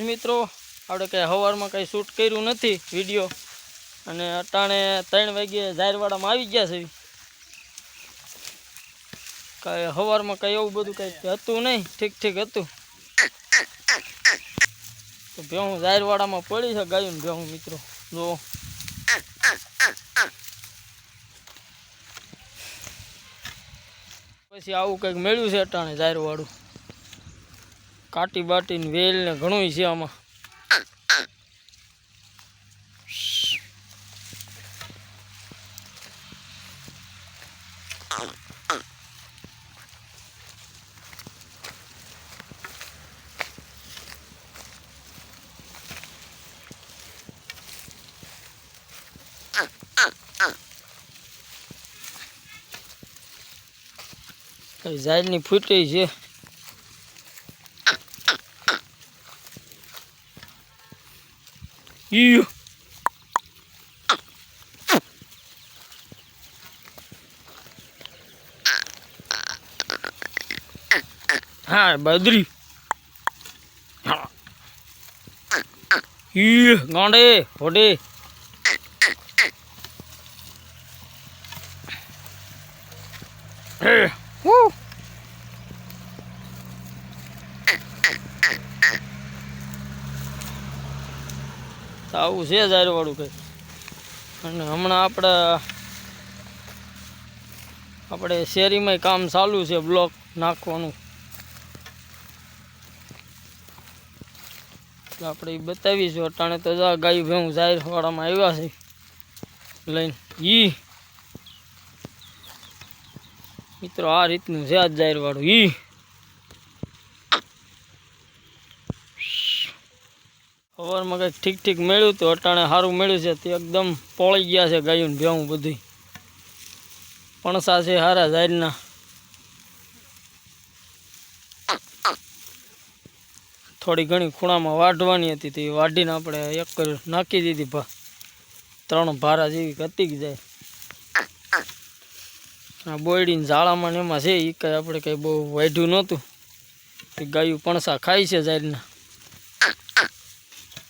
મિત્રો આપણે કંઈ સવારમાં કંઈ શૂટ કર્યું નથી વીડિયો. અને અટાણે ત્રણ વાગ્યે જાહેરવાડામાં આવી ગયા છે. કાંઈ સવારમાં કંઈ એવું બધું કંઈ હતું નહીં, ઠીક ઠીક હતું. તો ભેહું જાહેરવાડામાં પડી છે ગાયું ભેહું મિત્રો. જો. પછી આવું કંઈક મેળ્યું છે અટાણે જાહેરવાડું કાટી બાટી ને વેલ ને ઘણું છે આમાં. કઈ ઝાડની ફૂટી છે. ઈયો. હા બદરી. ઈ ગાંડે હોડે. હે. તો આવું છે જારવાળું કંઈ અને હમણાં આપણે આપણે શેરીમાં કામ ચાલુ છે બ્લોક નાખવાનું. આપણે બતાવીશું. અટાણે તો ગાય ભેવું જાહેરવાડામાં આવ્યા છે. લઈને ઈ મિત્રો, આ રીતનું છે આ જાહેરવાળું ઈ. સવારમાં કંઈક ઠીક ઠીક મળ્યું તો અટાણે સારું મળ્યું છે. તે એકદમ પોળી ગયા છે ગાયું ભેવું બધું પણસા છે સારા જાહેરના થોડી ઘણી ખૂણામાં વાઢવાની હતી, તે વાઢીને આપણે એક નાખી દીધી ભા. ત્રણ ભારા જેવી કતી જાય. આ બોયડીને ઝાડામાં ને એમાં છે એ કાંઈ આપણે કંઈ બહુ વાઢ્યું નહોતું. એ ગાયું પણસા ખાય છે જાહેરના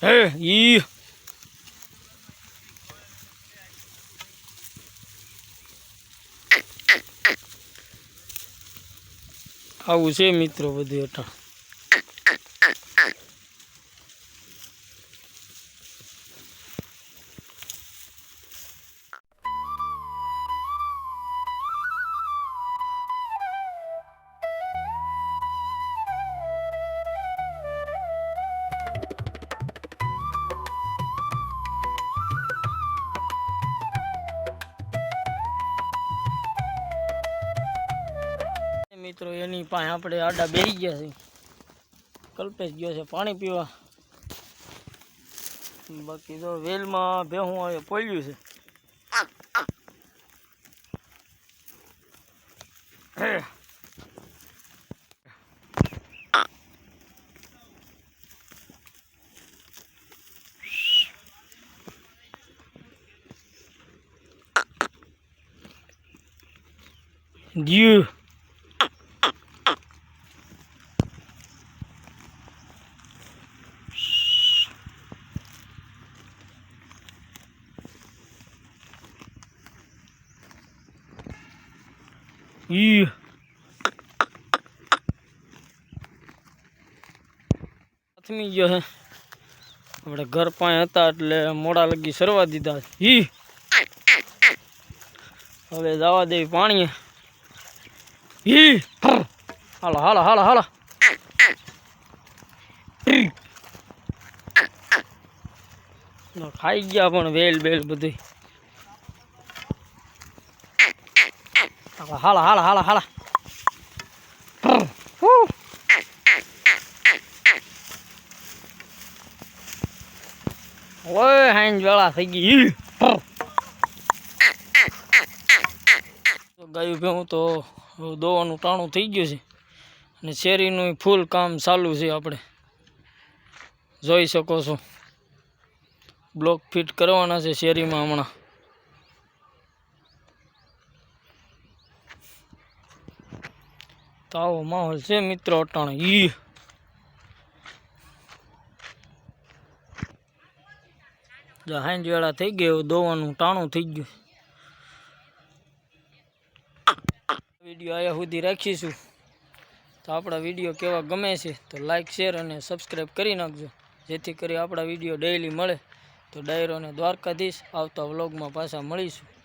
હે, ઈ. આવું છે મિત્રો બધું અટાણ મિત્રો, એની પાસે આપણે આડા બેસી ગયા છે કલ્પેશ ગયો છે પાણી પીવા. બાકી તો વેલમાં ભેહું આવે પડ્યું છે. હે. ઈ આથમી ગયો હે. આપણે ઘર પાસે હતા એટલે મોડા લગી સરવા દીધા. ઈ. હવે જવા દેવી પાણી ઈ. હાલો હાલો હાલો હાલો. ખાઈ ગયા પણ વેલ બેલ બધું હાલા હાલા હાલા હાલા. ઓય હાઈન વેળા થઈ ગઈ. ગાયું ભેવું તો દોવાનું ટાણું થઈ ગયું છે અને શેરીનું ફૂલ કામ ચાલુ છે આપણે જોઈ શકો છો બ્લોક ફિટ કરવાના છે શેરીમાં હમણાં તો માહોલ છે મિત્રો અટાણ. ઈ. હાંજ વેળા થઈ ગયો દોવાનું ટાણું થઈ ગયું. વીડિયો આયા સુધી રાખીશું. તો આપણા વીડિયો કેવા ગમે છે, તો લાઇક શેર અને સબસ્ક્રાઈબ કરી નાખજો. જેથી કરી આપણા વીડિયો ડેઈલી મળે. તો ડાયરો અને દ્વારકાધીશ આવતા વ્લોગમાં પાછા મળીશું.